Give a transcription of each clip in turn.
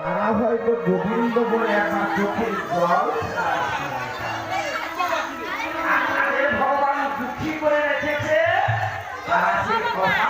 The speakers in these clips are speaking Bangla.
তারা হয়তো গোবিন্দ বলে একটা চোখের জল ভগবান দুঃখী করে রেখেছে। তারা সে কথাতে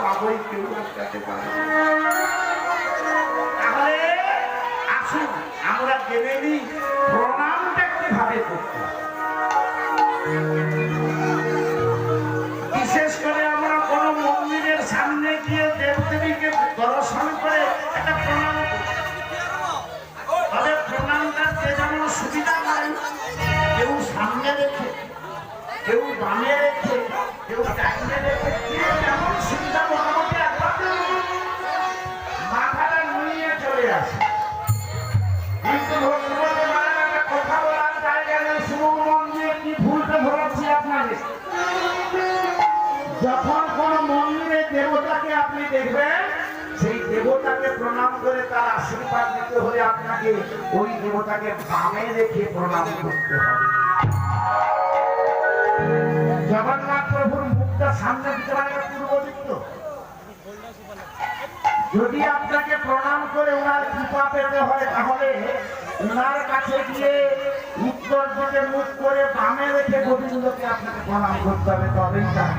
পাবই কেউ আটকাতে পারবে না। তাহলে আসুন, আমরা জেনে নিই প্রণামটা কীভাবে করতে বিশেষ করে আমরা কোন মন্দিরের সামনে গিয়ে দেবদেবীকে দর্শন করে একটা প্রণাম। তবে প্রণামটা যে যেমন সুবিধা করেন কেউ সামনে রেখে, কেউ বামে রেখে, কেউ ডাইনে রেখে যখন কোন মন্দিরে দেবতাকে আপনি দেখবেন, সেই দেবতাকে প্রণাম করে তার আশীর্বাদ দিতে হলে আপনাকে ওই দেবতাকে বামে রেখে প্রণাম করতে হবে জগন্নাথ প্রভুর মুখটা সামনে পারে পূর্ব দিক যদি আপনাকে প্রণাম করে ওনার কৃপা পেতে হয়, তাহলে ওনার কাছে গিয়ে উত্তর দিকে মুখ করে বামে রেখে গোবিন্দকে আপনাকে প্রণাম করতে হবে, তবেই তার।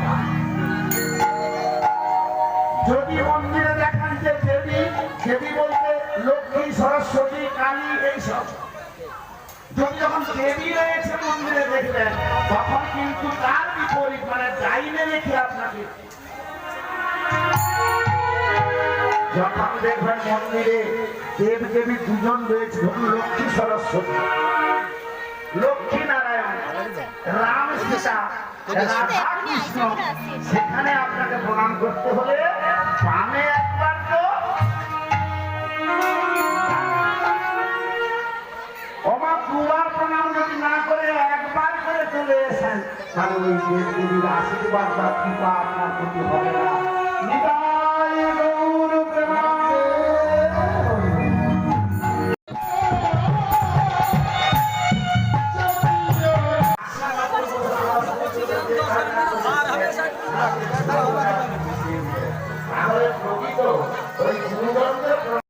যদি মন্দিরে দেখান যে দেবী দেবী বলতে লক্ষ্মী সরস্বতী কালী এইসব। যদি যখন দেবী রয়েছে মন্দিরে দেখবেন তখন কিন্তু তার বিপরীত মানে ডাইনে রেখে আপনাকে যখন দেখবেন মন্দিরে দেব দেবী দুজন রয়েছে ধরুন লক্ষ্মী সরস্বতী। লক্ষ্মী নারায়ণ রাম সীতা রাধা কৃষ্ণ সেখানে আপনাকে প্রণাম করতে হলে স্বামী দেবদেবীর আশীর্বাদ বা কৃপা আপনার প্রতি হবে না Oh.